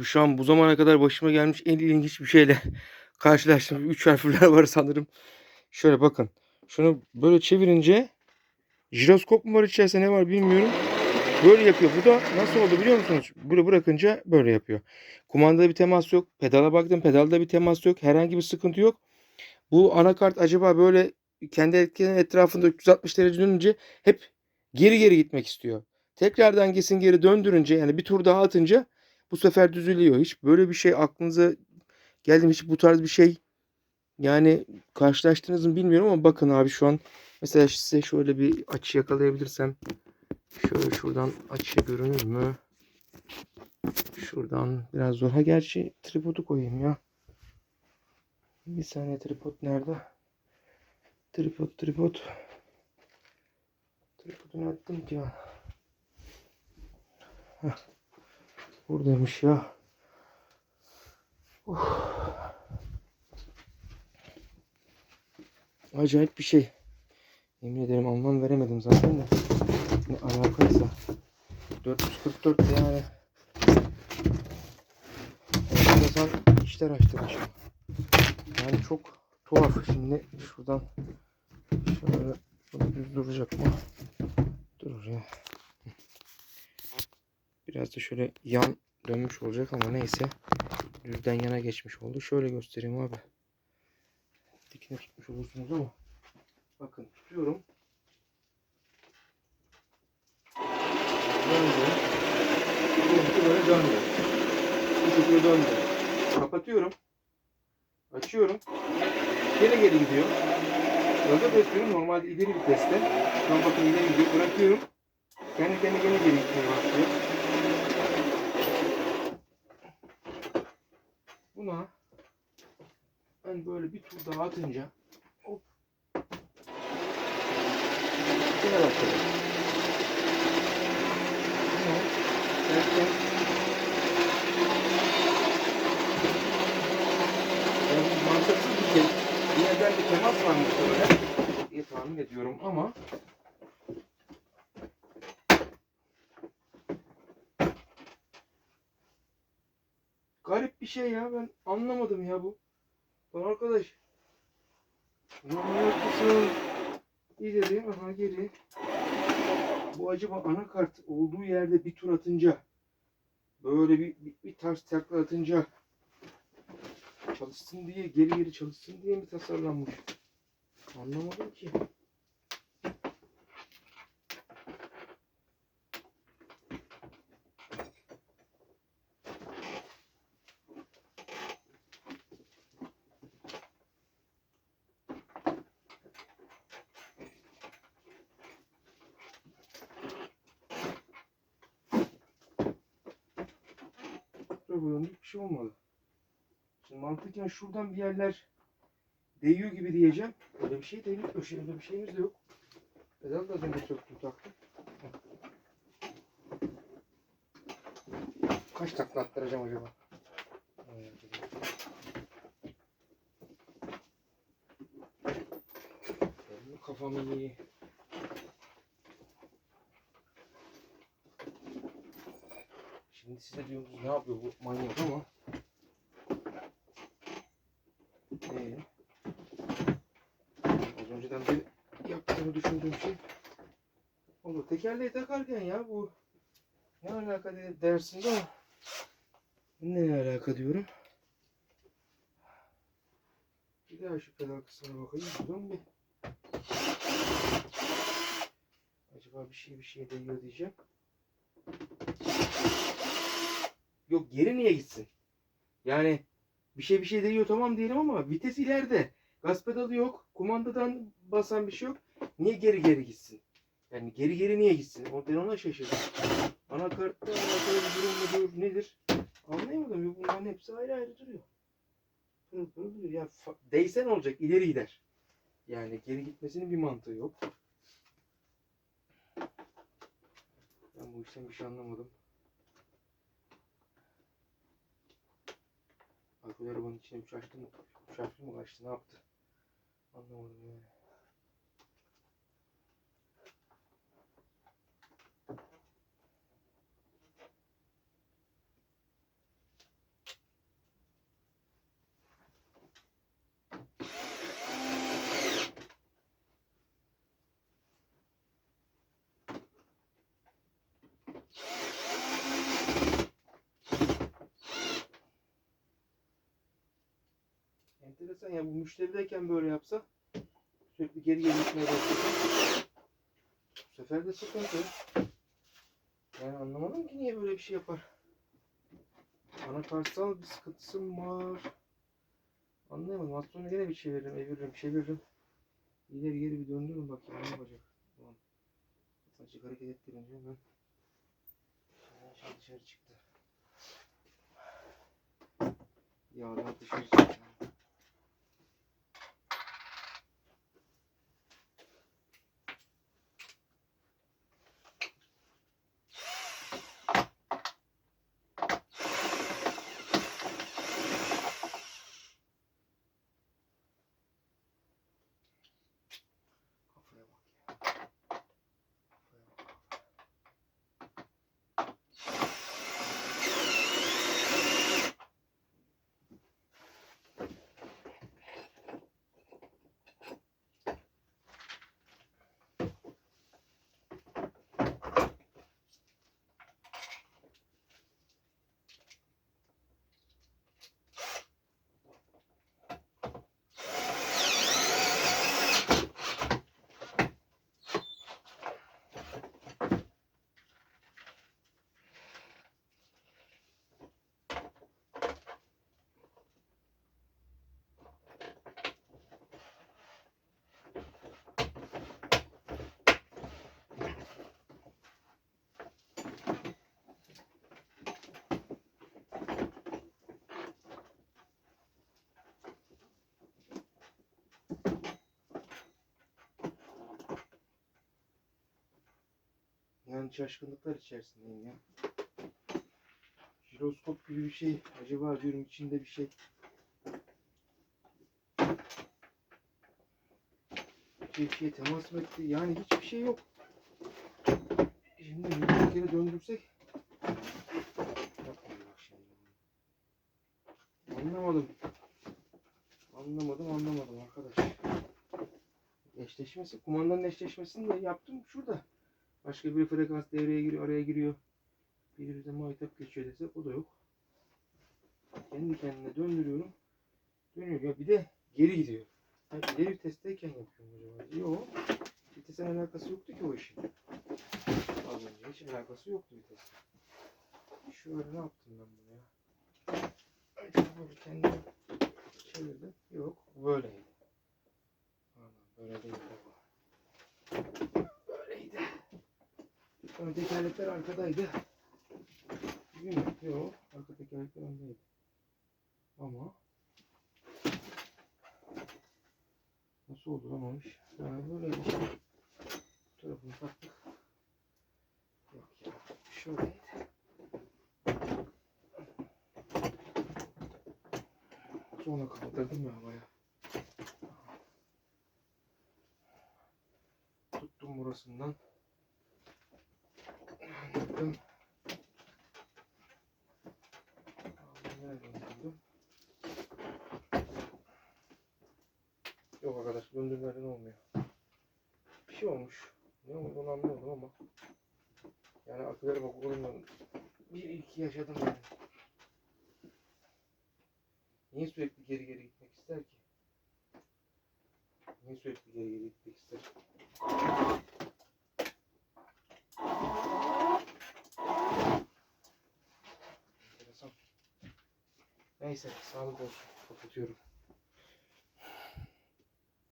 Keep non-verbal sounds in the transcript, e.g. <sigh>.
Abi şu an bu zamana kadar başıma gelmiş en ilginç bir şeyle <laughs> karşılaştım. Üç harfler var sanırım. Şöyle bakın. Şunu böyle çevirince jiroskop mu var içerisinde ne var bilmiyorum. Böyle yapıyor. Bu da nasıl oldu biliyor musunuz? Böyle bırakınca böyle yapıyor. Kumandada bir temas yok. Pedala baktım. Pedalda bir temas yok. Herhangi bir sıkıntı yok. Bu anakart acaba böyle kendi etkenin etrafında 360 derece dönünce hep geri geri gitmek istiyor. Tekrardan gitsin geri döndürünce yani bir tur daha atınca bu sefer düzülüyor. Hiç böyle bir şey aklınıza geldi mi? Hiç bu tarz bir şey yani karşılaştınız mı bilmiyorum ama bakın abi şu an mesela size şöyle bir açı yakalayabilirsem şöyle şuradan açı görünür mü? Şuradan biraz zor. Ha gerçi tripodu koyayım ya. Bir saniye tripod nerede? Tripod tripod. Tripodunu attım ki ya. Heh. Buradaymış ya. Uf. Acayip bir şey. Yemin ederim anlam veremedim zaten de. Ne alakaysa. 444 de yani. Enteresan işler açtırmış. Yani çok tuhaf. Şimdi şuradan şöyle bunu düz duracak mı? Durur ya. Biraz da şöyle yan dönmüş olacak ama neyse. Düzden yana geçmiş oldu. Şöyle göstereyim abi. Dikine tutmuş olursunuz ama. Bakın tutuyorum. Döndü. Böyle döndü. Bu şekilde döndü. Kapatıyorum. Açıyorum. Geri geri gidiyor. Gaza basıyorum. Normalde ileri viteste. Şu an bakın ileri gidiyor. Bırakıyorum. Kendi kendi gene geri gitmeye başlıyor. Buna ben böyle bir tur daha atınca hop. Bunu derken yani mantıksız bir şey. Yine ben bir temas varmış böyle diye tahmin ediyorum ama bir şey ya ben anlamadım ya bu. Lan arkadaş. Manyak mısın? İleri aha geri. Bu acaba anakart olduğu yerde bir tur atınca böyle bir, bir, bir ters takla atınca çalışsın diye geri geri çalışsın diye mi tasarlanmış? Anlamadım ki. Böyle döndük bir şey olmadı. Şimdi mantıken şuradan bir yerler değiyor gibi diyeceğim. Öyle bir şey değil. Öyle bir şeyimiz de yok. Pedal da az önce söktüm taktım. Kaç takla attıracağım acaba? Kafam iyi. Size diyorsunuz ne yapıyor bu manyak ama. Ee, az önceden bir yaptığını düşündüğüm şey oldu. Tekerleği takarken ya bu ne alaka de- dersiniz ama ne alaka diyorum. Bir daha şu pedal kısmına bakayım. Buradan bir Acaba bir şey bir şey değiyor diyeceğim. Yok geri niye gitsin? Yani bir şey bir şey değiyor tamam diyelim ama vites ileride. Gaz pedalı yok. Kumandadan basan bir şey yok. Niye geri geri gitsin? Yani geri geri niye gitsin? Ben ona şaşırdım. Anakartta alakalı bir durum mudur nedir? Anlayamadım. Yok, Bunların hepsi ayrı ayrı duruyor. Pırıl pırıl duruyor. Ya fa- değse ne olacak? İleri gider. Yani geri gitmesinin bir mantığı yok. Ben bu işten bir şey anlamadım. Alkol arabanın içine üç açtı mı? Harfli mi kaçtı? Ne yaptı? Anlamadım yani. Enteresan ya bu müşterideyken böyle yapsa sürekli geri geri gitmeye başlasa bu sefer de sıkıntı. Yani anlamadım ki niye böyle bir şey yapar. Anakartsal bir sıkıntısı var? Anlayamadım. Az sonra gene bir çeviririm, eviririm, çeviririm. İleri geri bir döndürün bakayım ne yapacak. Ulan. Azıcık hareket ettirince Hemen şey dışarı çıktı. Yağlar dışarı çıktı. Yani şaşkınlıklar içerisindeyim ya. Jiroskop gibi bir şey. Acaba diyorum içinde bir şey. Çiftliğe temas mı etti? Yani hiçbir şey yok. Şimdi bir kere döndürsek. Anlamadım. Anlamadım anlamadım arkadaş. Eşleşmesi, kumandanın eşleşmesini de yaptım şurada. Başka bir frekans devreye giriyor, araya giriyor. Biri bize maytap geçiyor desek o da yok. Kendi kendine döndürüyorum. Dönüyor. Ya bir de geri gidiyor. Yani ileri testteyken yapıyorum acaba. Yok. Vitesin alakası yoktu ki o işin. Az önce hiç alakası yoktu vitesin. Şöyle ne yaptım ben bunu ya? Böyle kendimi çevirdim. Yok. Böyleydi. Böyle değil bu. Ön tekerlekler arkadaydı. Mi? Yok. Arka tekerlekler öndeydi. Ama nasıl oldu lan o iş? Yani böyleydi işte. Bu tarafını taktık. Yok ya. Şöyleydi. Sonra kaldırdım ya havaya. Tuttum burasından. Arkadaş döndürmeden olmuyor. Bir şey olmuş. Ne olduğunu anlamadım ama. Yani akıllara bak oğlum bir iki yaşadım yani. Niye sürekli geri geri gitmek ister ki? Niye sürekli geri geri gitmek ister? Neyse sağlık olsun. Kapatıyorum.